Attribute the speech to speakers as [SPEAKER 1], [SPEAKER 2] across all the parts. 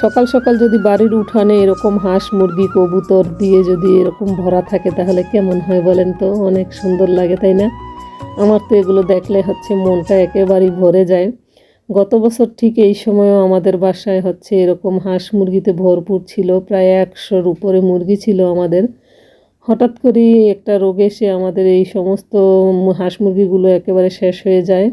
[SPEAKER 1] সকাল সকাল যদি বাড়ির উঠানে এরকম হাঁস, মুরগি, কবুতর দিয়ে যদি এরকম ভরা থাকে, তাহলে কেমন হয় বলেন তো? অনেক সুন্দর লাগে, তাই না? আমার তো এগুলো দেখলে হচ্ছে মনটা একেবারেই ভরে যায়। গত বছর ঠিক এই সময়ও আমাদের বাসায় হচ্ছে এরকম হাঁস, মুরগিতে ভরপুর ছিল। প্রায় একশোর উপরে মুরগি ছিল আমাদের। হঠাৎ করেই একটা রোগে এসে আমাদের এই সমস্ত হাঁস, মুরগিগুলো একেবারে শেষ হয়ে যায়।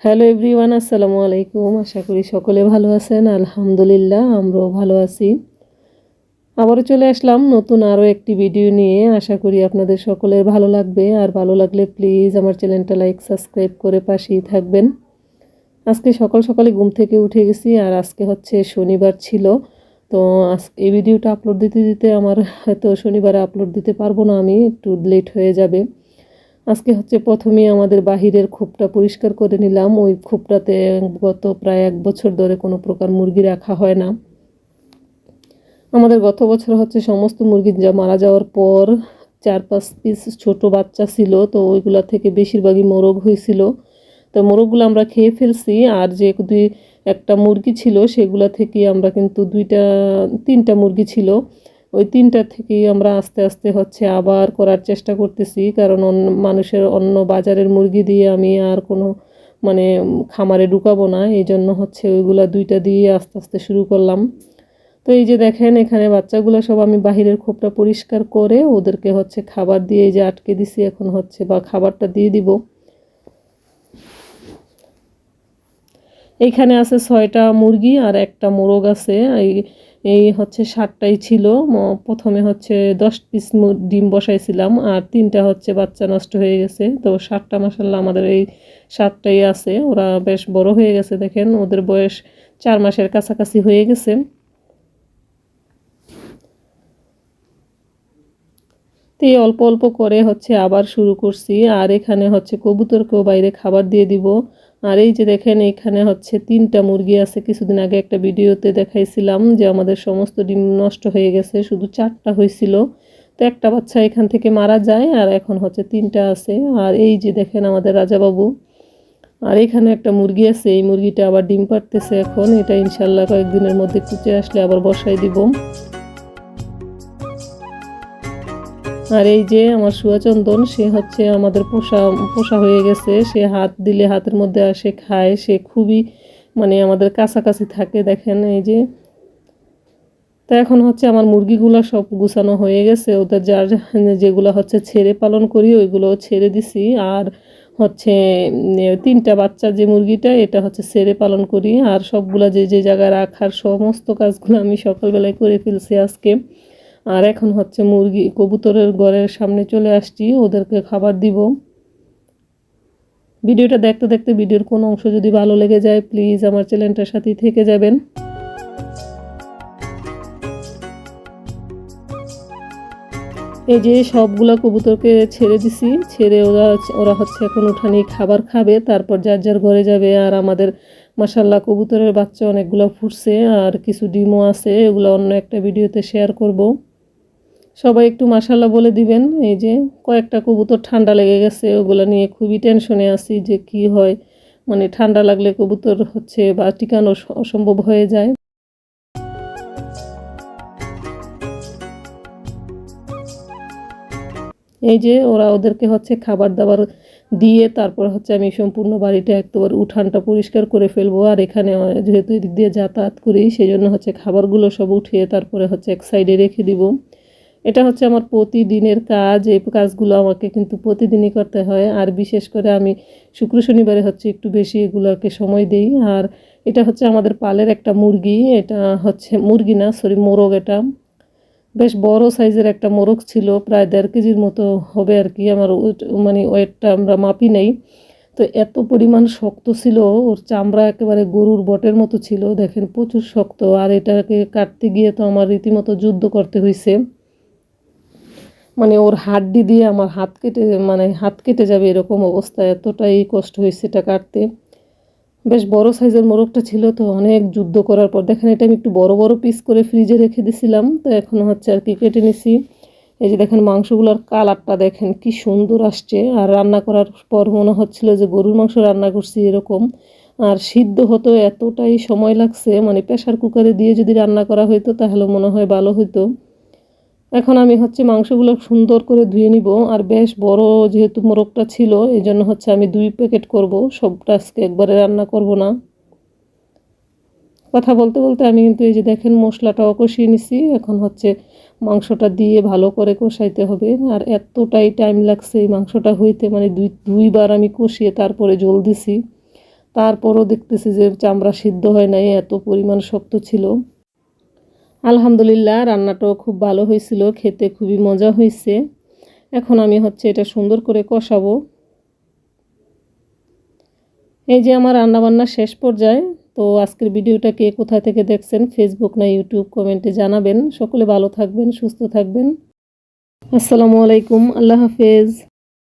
[SPEAKER 1] হ্যালো এভরিওয়ান আসসালামু আলাইকুম। আশা করি সকলে ভালো আছেন। আলহামদুলিল্লাহ, আমরাও ভালো আছি। আবারও চলে আসলাম নতুন আরও একটি ভিডিও নিয়ে। আশা করি আপনাদের সকলের ভালো লাগবে। আর ভালো লাগলে প্লিজ আমার চ্যানেলটা লাইক সাবস্ক্রাইব করে পাশেই থাকবেন। আজকে সকাল সকালে ঘুম থেকে উঠে গেছি আর আজকে হচ্ছে শনিবার ছিল। তো আজ- এই ভিডিওটা আপলোড দিতে দিতে আমার হয়তো শনিবারে আপলোড দিতে পারব না আমি, একটু লেট হয়ে যাবে। আজকে হচ্ছে প্রথমেই আমাদের বাহিরের খোপটা পরিষ্কার করে নিলাম। ওই খোপটাতে গত প্রায় এক বছর ধরে কোনো প্রকার মুরগি রাখা হয় না। আমাদের গত বছর হচ্ছে সমস্ত মুরগি যা মারা যাওয়ার পর চার পাঁচ পিস ছোট বাচ্চা ছিল, তো ওইগুলা থেকে বেশিরভাগই মোরগ হয়েছিল। তো মোরগগুলো আমরা খেয়ে ফেলছি, আর যে দুই একটা মুরগি ছিল, সেগুলা থেকে আমরা কিন্তু দুইটা, তিনটা মুরগি ছিল। ওই তিনটা থেকেই আমরা আস্তে আস্তে হচ্ছে আবার করার চেষ্টা করতেছি। কারণ অন্য মানুষের অন্য বাজারের মুরগি দিয়ে আমি আর কোনো মানে খামারে ঢুকাবো না। এই জন্য হচ্ছে ওইগুলা দুইটা দিয়ে আস্তে আস্তে শুরু করলাম। তো এই যে দেখেন, এখানে বাচ্চাগুলো সব আমি বাহিরের খোপটা পরিষ্কার করে ওদেরকে হচ্ছে খাবার দিয়ে এই যে আটকে দিছি, এখন হচ্ছে বা খাবারটা দিয়ে দিব। এইখানে আছে ছয়টা মুরগি আর একটা মোরগ আছে। এই এই হচ্ছে সাতটাই ছিল। প্রথমে হচ্ছে দশ পিস ডিম বসাইছিলাম আর তিনটা হচ্ছে বাচ্চা নষ্ট হয়ে গেছে। তো সাতটা মাসাল্লাহ আমাদের এই সাতটাই আছে। ওরা বেশ বড় হয়ে গেছে দেখেন। ওদের বয়স চার মাসের কাছাকাছি হয়ে গেছে। তো এই অল্প অল্প করে হচ্ছে আবার শুরু করছি। আর এখানে হচ্ছে কবুতরকেও বাইরে খাবার দিয়ে দিব। আর এই যে দেখেন, এখানে হচ্ছে তিনটা মুরগি আছে। কিছুদিন আগে একটা ভিডিওতে দেখাইছিলাম যে আমাদের সমস্ত ডিম নষ্ট হয়ে গেছে, শুধু চারটা হয়েছিল। তো একটা বাচ্চা এখান থেকে মারা যায় আর এখন হচ্ছে তিনটা আছে। আর এই যে দেখেন আমাদের রাজাবাবু, আর এখানে একটা মুরগি আছে। এই মুরগিটা আবার ডিম পাড়তেছে এখন। এটা ইনশাল্লাহ কয়েকদিনের মধ্যে কুচে আসলে আবার বসাই দিব। আর এই যে আমার সুয়াচন্দন, সে হচ্ছে আমাদের পোষা পোষা হয়ে গেছে। সে হাত দিলে হাতের মধ্যে আসে খায়। সে খুবই মানে আমাদের কাছাকাছি থাকে, দেখেন এই যে। তো এখন হচ্ছে আমার মুরগিগুলো সব গুছানো হয়ে গেছে। ওদের যার যেগুলো হচ্ছে ছেড়ে পালন করি, ওইগুলো ছেড়ে দিছি। আর হচ্ছে তিনটা বাচ্চা যে মুরগিটা, এটা হচ্ছে ছেড়ে পালন করি। আর সবগুলা যে যে জায়গায় রাখার সমস্ত কাজগুলো আমি সকালবেলায় করে ফেলছি আজকে। আর এখন হচ্ছে মুরগি কবুতরের ঘরের সামনে চলে আসছি, ওদেরকে খাবার দিব। ভিডিওটা দেখতে দেখতে ভিডিওর কোন অংশ যদি ভালো লেগে যায় প্লিজ আমার চ্যানেলটার সাথেই থেকে যাবেন। এই যে সবগুলা কবুতরকে ছেড়ে দিছি, ছেড়ে ওরা ওরা হচ্ছে এখন উঠানে খাবার খাবে, তারপর যার যার ঘরে যাবে। আর আমাদের মাসাল্লাহ কবুতরের বাচ্চা অনেকগুলো ফুটছে, আর কিছু ডিমও আছে, এগুলো অন্য একটা ভিডিওতে শেয়ার করব। সবাই একটু মাসাল্লাহ বলে দিবেন, এই যে কয়েকটা কবুতর ঠান্ডা লেগে গেছে, ওগুলো নিয়ে খুবই টেনশনে আছি যে কি হয়। মানে ঠান্ডা লাগলে কবুতর হচ্ছে বা টিকানো অসম্ভব হয়ে যায়। এই যে ওরা ওদেরকে হচ্ছে খাবার দাবার দিয়ে তারপর হচ্ছে আমি সম্পূর্ণ বাড়িটা একবার উঠানটা পরিষ্কার করে ফেলব। আর এখানে যেহেতু এদিক দিয়ে যাতায়াত করি সেই জন্য হচ্ছে খাবারগুলো সব উঠিয়ে তারপরে হচ্ছে এক সাইডে রেখে দিব। এটা হচ্ছে আমার প্রতিদিনের কাজ, এই কাজগুলো আমাকে কিন্তু প্রতিদিনই করতে হয়। আর বিশেষ করে আমি শুক্র শনিবারে হচ্ছে একটু বেশি এগুলোকে সময় দেই। আর এটা হচ্ছে আমাদের পালের একটা মুরগি, এটা হচ্ছে মুরগি না সরি মোরগ এটা। বেশ বড় সাইজের একটা মোরগ ছিল, প্রায় দেড় কেজির মতো হবে আর কি। আমার মানে ওয়েটটা আমরা মাপি নেই। তো এত পরিমাণ শক্ত ছিল, ওর চামড়া একেবারে গরুর বটের মতো ছিল। দেখেন প্রচুর শক্ত। আর এটাকে কাটতে গিয়ে তো আমার রীতিমতো যুদ্ধ করতে হয়েছে মানে ওর হাড্ডি দিয়ে আমার হাত কেটে মানে হাত কেটে যাবে এরকম অবস্থা, এতটাই কষ্ট হয়েছে এটা কাটতে। বেশ বড় সাইজের মোরগটা ছিল, তো অনেক যুদ্ধ করার পর, দেখেন এটা আমি একটু বড় বড় পিস করে ফ্রিজে রেখে দিছিলাম, তো এখন হচ্ছে আর কি কেটে নিছি। এই যে দেখেন মাংসগুলোর কালারটা দেখেন, কি সুন্দর আসছে। আর রান্না করার পর মনে হচ্ছিল যে গরুর মাংস রান্না করছি এরকম। আর সিদ্ধ হতো এতটাই সময় লাগছে মানে প্রেশার কুকারে দিয়ে যদি রান্না করা হইতো, তাহলে মনে হয় ভালো হইতো। এখন আমি হচ্ছে মাংসগুলো সুন্দর করে ধুয়ে নিব। আর বেশ বড় যেহেতু মোরগটা ছিল এই জন্য হচ্ছে আমি দুই প্যাকেট করব। সবটা আজকে একবারে রান্না করব না। কথা বলতে বলতে আমি কিন্তু এই যে দেখেন মশলাটাও কষিয়ে নিছি। এখন হচ্ছে মাংসটা দিয়ে ভালো করে কষাইতে হবে। আর এতটাই টাইম লাগছে এই মাংসটা হইতে মানে দুই, দুইবার আমি কষিয়ে তারপরে জল দিছি। তারপরও দেখতেছি যে চামড়া সিদ্ধ হয় নাই, এত পরিমাণ শক্ত ছিল। আলহামদুলিল্লাহ, রান্নাটাও খুব ভালো হয়েছিল, খেতে খুবই মজা হয়েছে। এখন আমি হচ্ছে এটা সুন্দর করে কষাবো। এই যে আমার রান্নাবান্না শেষ পর্যায়ে, তো আজকের ভিডিওটা কে কোথা থেকে দেখছেন ফেসবুক না ইউটিউব কমেন্টে জানাবেন। সকলে ভালো থাকবেন, সুস্থ থাকবেন। আসসালামু আলাইকুম, আল্লাহ হাফেজ।